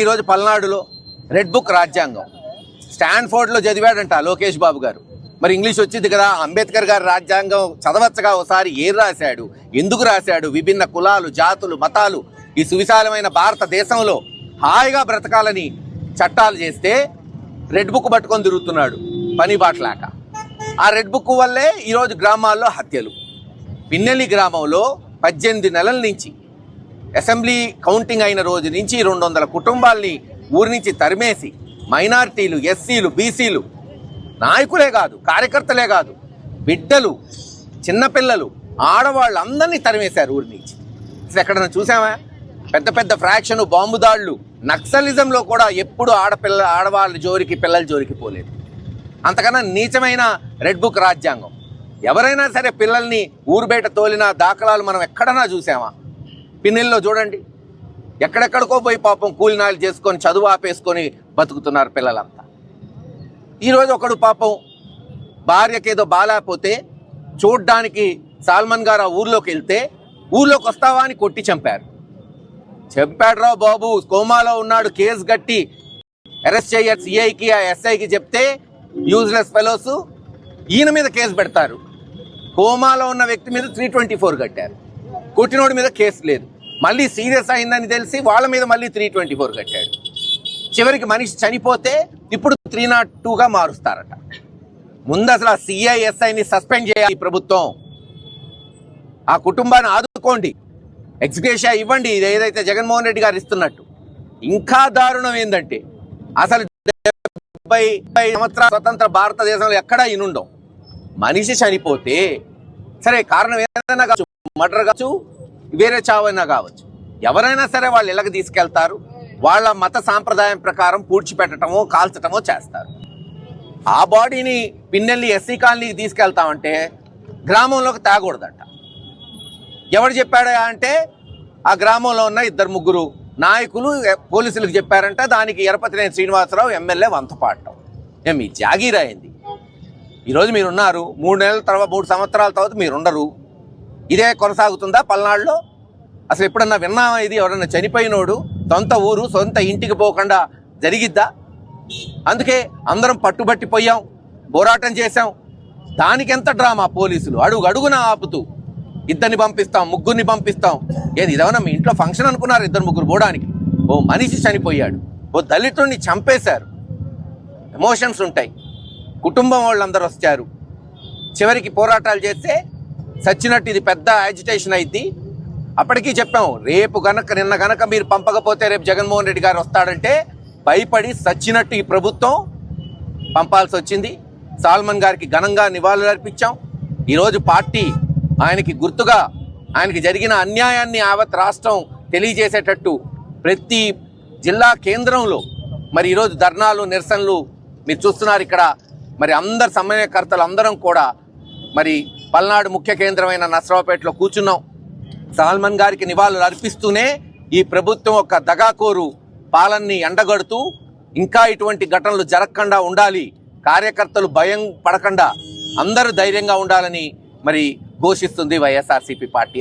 ఈరోజు పల్నాడులో red book రాజ్యాంగం. స్టాన్ఫోర్డ్లో చదివాడంట లోకేష్ బాబు గారు. మరి ఇంగ్లీష్ వచ్చింది కదా అంబేద్కర్ గారి రాజ్యాంగం చదవచ్చగా ఒకసారి ఏం రాశాడు? ఎందుకు రాశాడు? విభిన్న కులాలు జాతులు మతాలు ఈ సువిశాలమైన భారతదేశంలో హాయిగా బ్రతకాలని చట్టాలు చేస్తే రెడ్ బుక్ పట్టుకొని తిరుగుతున్నాడు పని బాట్లాక. ఆ రెడ్ బుక్ వల్లే ఈరోజు గ్రామాల్లో హత్యలు. పిన్నెల్లి గ్రామంలో పద్దెనిమిది నెలల నుంచి అసెంబ్లీ కౌంటింగ్ అయిన రోజు నుంచి రెండు వందల కుటుంబాల్ని ఊరి నుంచి తరిమేసి మైనార్టీలు ఎస్సీలు బీసీలు నాయకులే కాదు కార్యకర్తలే కాదు బిడ్డలు చిన్నపిల్లలు ఆడవాళ్ళు అందరినీ తరిమేశారు ఊరి నుంచి. అసలు ఎక్కడన్నా చూసామా పెద్ద పెద్ద ఫ్రాక్షన్ బాంబు దాడులు నక్సలిజంలో కూడా ఎప్పుడు ఆడపిల్ల ఆడవాళ్ళ జోరికి పిల్లల జోరికి పోలేదు. అంతకన్నా నీచమైన రెడ్ బుక్ రాజ్యాంగం. ఎవరైనా సరే పిల్లల్ని ఊరు బయట తోలిన దాఖలాలు మనం ఎక్కడన్నా చూసామా? పిన్నెల్లో చూడండి. ఎక్కడెక్కడికో పోయి పాపం కూలినాలు చేసుకొని చదువు ఆపేసుకొని బతుకుతున్నారు పిల్లలంతా. ఈరోజు ఒకడు పాపం భార్యకేదో బాలేకపోతే చూడ్డానికి సాల్మన్ గారు ఆ ఊర్లోకి వెళ్తే ఊర్లోకి వస్తావా అని కొట్టి చంపారు. చంపాడురా బాబు కోమాలో ఉన్నాడు కేసు కట్టి అరెస్ట్ చేయ సిఐకి ఆ ఎస్ఐకి చెప్తే యూజ్లెస్ ఫెలోస్ ఈయన మీద కేసు పెడతారు. కోమాలో ఉన్న వ్యక్తి మీద త్రీ ట్వంటీ ఫోర్ కట్టారు. కొట్టినోడి మీద కేసు లేదు. మళ్ళీ సీరియస్ అయిందని తెలిసి వాళ్ళ మీద మళ్ళీ త్రీ ట్వంటీ ఫోర్ కట్టాడు. చివరికి మనిషి చనిపోతే ఇప్పుడు త్రీ నాట్ టూగా మారుస్తారట. ముందు అసలు ఆ సిఐఎస్ఐని సస్పెండ్ చేయాలి ప్రభుత్వం. ఆ కుటుంబాన్ని ఆదుకోండి. ఎగ్జిక్యూషన్ ఇవ్వండి. ఇది ఏదైతే జగన్మోహన్ రెడ్డి గారు ఇస్తున్నట్టు. ఇంకా దారుణం ఏంటంటే అసలు డెబ్బై డెబ్బై సంవత్సరాల స్వతంత్ర భారతదేశంలో ఎక్కడా ఇనుండవు మనిషి చనిపోతే సరే కారణం ఏదైనా కావచ్చు మర్డర్ కావచ్చు వేరే చావైనా కావచ్చు. ఎవరైనా సరే వాళ్ళు ఇళ్ళకి తీసుకెళ్తారు. వాళ్ళ మత సాంప్రదాయం ప్రకారం పూడ్చిపెట్టడమో కాల్చటమో చేస్తారు. ఆ బాడీని పిన్నెల్లి ఎస్సీ కాలనీకి తీసుకెళ్తామంటే గ్రామంలోకి తాగకూడదంట. ఎవడు చెప్పాడా అంటే ఆ గ్రామంలో ఉన్న ఇద్దరు ముగ్గురు నాయకులు పోలీసులకు చెప్పారంట దానికి ఎరపతినేని శ్రీనివాసరావు ఎమ్మెల్యే వంతపాడటం మీ జాగీరా అయింది ఈరోజు మీరు ఉన్నారు మూడు నెలల తర్వాత మూడు సంవత్సరాల తర్వాత మీరు ఉండరు ఇదే కొనసాగుతుందా పల్నాడులో? అసలు ఎప్పుడన్నా విన్నామా ఇది? ఎవరన్నా చనిపోయినోడు సొంత ఊరు సొంత ఇంటికి పోకుండా జరిగిద్దా? అందుకే అందరం పట్టుబట్టి పోయాం పోరాటం చేశాం. దానికెంత డ్రామా పోలీసులు? అడుగు అడుగున ఆపుతూ ఇద్దరిని పంపిస్తాం ముగ్గురిని పంపిస్తాం. ఏది ఇదేమన్నా మీ ఇంట్లో ఫంక్షన్ అనుకున్నారు ఇద్దరు ముగ్గురు పోవడానికి? ఓ మనిషి చనిపోయాడు ఓ దళితుడిని చంపేశారు. ఎమోషన్స్ ఉంటాయి. కుటుంబం వాళ్ళందరూ వచ్చారు చివరికి పోరాటాలు చేస్తే సచ్చినట్టు ఇది పెద్ద యాజిటేషన్ అయింది అప్పటికీ చెప్పాం రేపు గనక నిన్న గనక మీరు పంపకపోతే రేపు జగన్మోహన్ రెడ్డి గారు వస్తాడంటే భయపడి సచ్చినట్టు ఈ ప్రభుత్వం పంపాల్సి వచ్చింది. సాల్మన్ గారికి ఘనంగా నివాళులు అర్పించాం. ఈరోజు పార్టీ ఆయనకి గుర్తుగా ఆయనకి జరిగిన అన్యాయాన్ని యావత్ రాష్ట్రం తెలియజేసేటట్టు ప్రతి జిల్లా కేంద్రంలో మరి ఈరోజు ధర్నాలు నిరసనలు మీరు చూస్తున్నారు ఇక్కడ. మరి అందరు సమన్వయకర్తలు అందరం కూడా మరి పల్నాడు ముఖ్య కేంద్రమైన నసరావుపేటలో కూర్చున్నాం. సల్మాన్ గారికి నివాళులు అర్పిస్తూనే ఈ ప్రభుత్వం ఒక దగాకోరు పాలనని ఎండగడుతూ ఇంకా ఇటువంటి ఘటనలు జరగకుండా ఉండాలి. కార్యకర్తలు భయం పడకుండా అందరూ ధైర్యంగా ఉండాలని మరి ఘోషిస్తుంది వైఎస్ఆర్సీపీ పార్టీ.